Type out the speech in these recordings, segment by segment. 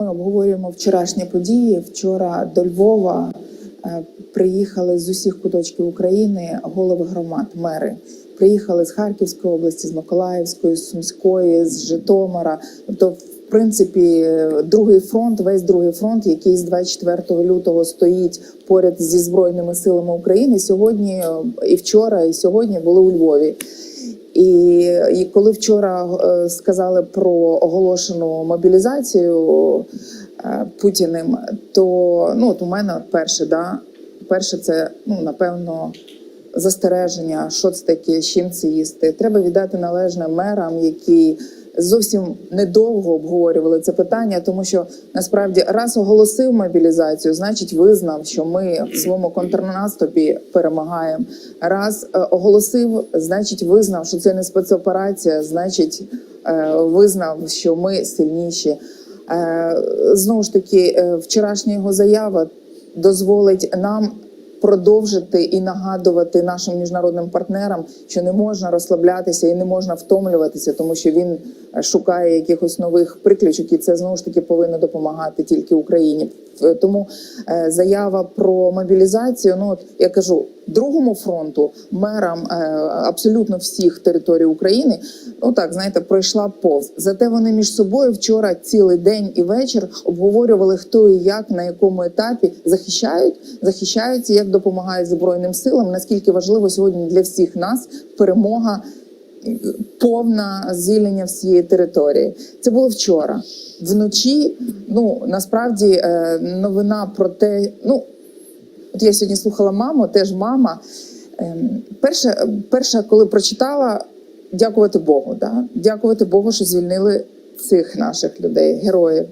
Ми обговорюємо вчорашні події. Вчора до Львова е, приїхали з усіх куточків України голови громад, мери. Приїхали з Харківської області, з Миколаївської, з Сумської, з Житомира. Тобто, в принципі, другий фронт, весь другий фронт, який з 24 лютого стоїть поряд зі збройними силами України. Сьогодні е, і вчора, і сьогодні були у Львові. І, і коли вчора е, сказали про оголошену мобілізацію е, Путіним, то ну от у мене перше, да, перше, це ну напевно застереження, що це таке, з чим це їсти. Треба віддати належне мерам, які зовсім недовго обговорювали це питання, тому що насправді раз оголосив мобілізацію, значить визнав, що ми в своєму контрнаступі перемагаємо. Раз е, оголосив, значить визнав, що це не спецоперація, значить е, визнав, що ми сильніші. Е, Знову ж таки, вчорашня його заява дозволить нам продовжити і нагадувати нашим міжнародним партнерам, що не можна розслаблятися і не можна втомлюватися, тому що він е, шукає якихось нових приключок, і це знову ж таки повинно допомагати тільки Україні. Е, Тому е, заява про мобілізацію. Ну от я кажу, другому фронту мерам е, абсолютно всіх територій України, ну так знаєте, пройшла повз. Зате вони між собою вчора цілий день і вечір обговорювали, хто і як на якому етапі захищають, захищаються, як допомагають збройним силам. Наскільки важливо сьогодні для всіх нас перемога. Повна звільнення всієї території. Це було вчора. Вночі, ну насправді е, новина про те, ну от я сьогодні слухала маму, теж мама. Ем, Перша, перша, коли прочитала, дякувати Богу. Да? Дякувати Богу, що звільнили цих наших людей, героїв.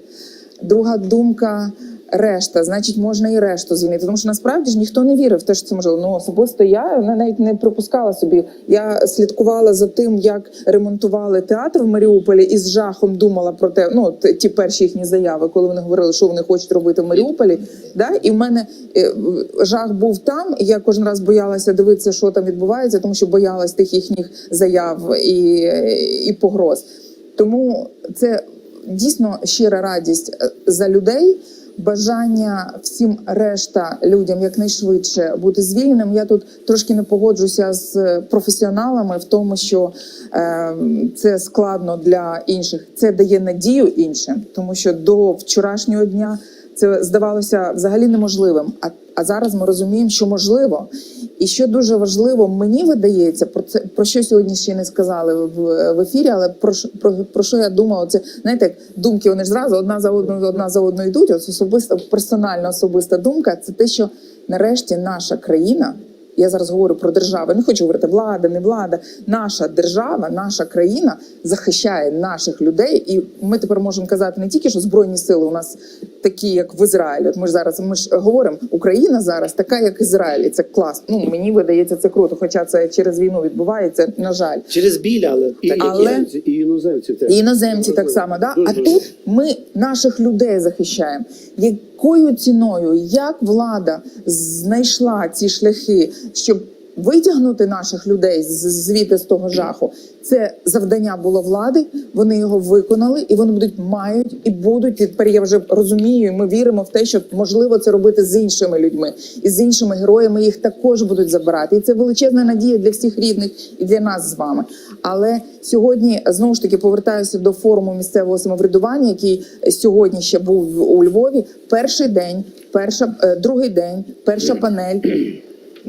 Друга думка. Решта, значить, можна і решту звільнити. Тому що насправді ж ніхто не вірив в те, що це можливо. Ну особисто я навіть не припускала собі. Я слідкувала за тим, як ремонтували театр в Маріуполі, і з жахом думала про те, ну ті перші їхні заяви, коли вони говорили, що вони хочуть робити в Маріуполі. Да? І в мене е, жах був там. і Я кожен раз боялася дивитися, що там відбувається, тому що боялась тих їхніх заяв і, і погроз. Тому це дійсно щира радість е, за людей. Бажання всім решта людям якнайшвидше бути звільненим. Я тут трошки не погоджуся з професіоналами в тому, що е, це складно для інших. Це дає надію іншим, тому що до вчорашнього дня це здавалося взагалі неможливим. А, а зараз ми розуміємо, що можливо. І що дуже важливо, мені видається, про це про що сьогодні ще не сказали в, в ефірі, але про, про, про що я думала, це знаєте, як думки вони ж зразу одна за одною, одна за одною йдуть. Ось особиста персональна особиста думка це те, що нарешті наша країна. Я зараз говорю про державу. Не хочу говорити влада, не влада. Наша держава, наша країна захищає наших людей, і ми тепер можемо казати не тільки, що збройні сили у нас такі, як в Ізраїлі. От ми ж зараз ми ж говоримо, Україна зараз така, як Ізраїль. І Це клас. Ну мені видається це круто. Хоча це через війну відбувається. На жаль, Через біль, але І, Але- і іноземці теж. і іноземці так само. Да? А тут ми наших людей захищаємо. Якою ціною, як влада знайшла ці шляхи, щоб витягнути наших людей звідти з того жаху? Це завдання було влади. Вони його виконали, і вони будуть мають і будуть. Тепер я вже розумію. Ми віримо в те, що можливо це робити з іншими людьми і з іншими героями. Їх також будуть забирати. І це величезна надія для всіх рідних і для нас з вами. Але сьогодні знову ж таки повертаюся до форуму місцевого самоврядування, який сьогодні ще був у Львові. Перший день, перша е, другий день, перша панель.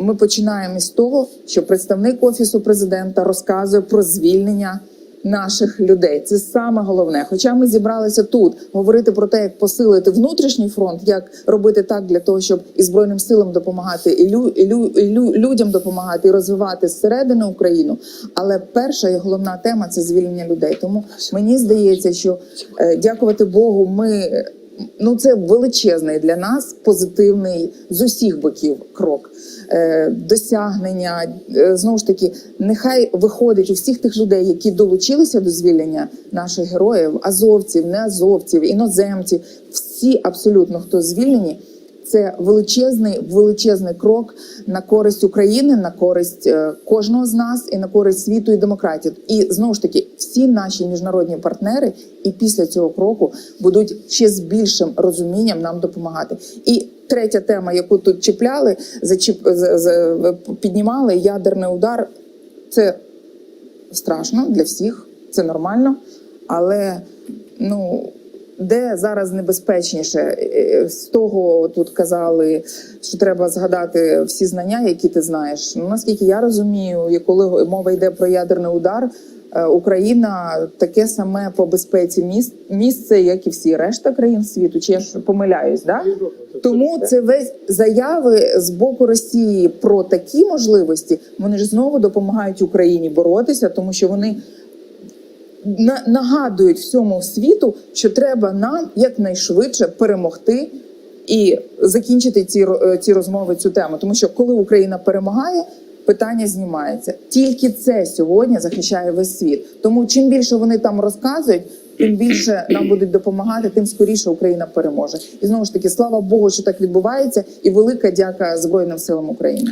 Ми починаємо із того, що представник офісу президента розказує про звільнення наших людей. Це саме головне. Хоча ми зібралися тут говорити про те, як посилити внутрішній фронт, як робити так для того, щоб і збройним силам допомагати, і, лю, і, лю, і лю, людям допомагати і розвивати зсередини Україну. Але перша і головна тема це звільнення людей. Тому мені здається, що е, дякувати Богу, ми. Ну, це величезний для нас позитивний з усіх боків крок. Е, досягнення е, знову ж таки, нехай виходить у всіх тих людей, які долучилися до звільнення наших героїв, азовців, не азовців, іноземців, всі абсолютно хто звільнені. Це величезний величезний крок на користь України, на користь е, кожного з нас і на користь світу і демократії. І знову ж таки, всі наші міжнародні партнери і після цього кроку будуть ще з більшим розумінням нам допомагати. І третя тема, яку тут чіпляли, зачіп піднімали ядерний удар. Це страшно для всіх, це нормально, але ну. Де зараз небезпечніше Е, з того тут казали, що треба згадати всі знання, які ти знаєш. Ну наскільки я розумію, і коли мова йде про ядерний удар, е, Україна таке саме по безпеці міс- місце, як і всі решта країн світу. Чи я ж помиляюсь? Да? Тому це весь заяви з боку Росії про такі можливості. Вони ж знову допомагають Україні боротися, тому що вони нагадують всьому світу, що треба нам якнайшвидше перемогти і закінчити ці, е, ці розмови цю тему. Тому що коли Україна перемагає, питання знімається. Тільки це сьогодні захищає весь світ. Тому чим більше вони там розказують. Тим більше нам будуть допомагати, тим скоріше Україна переможе. І знову ж таки, слава Богу, що так відбувається, і велика дяка Збройним силам України.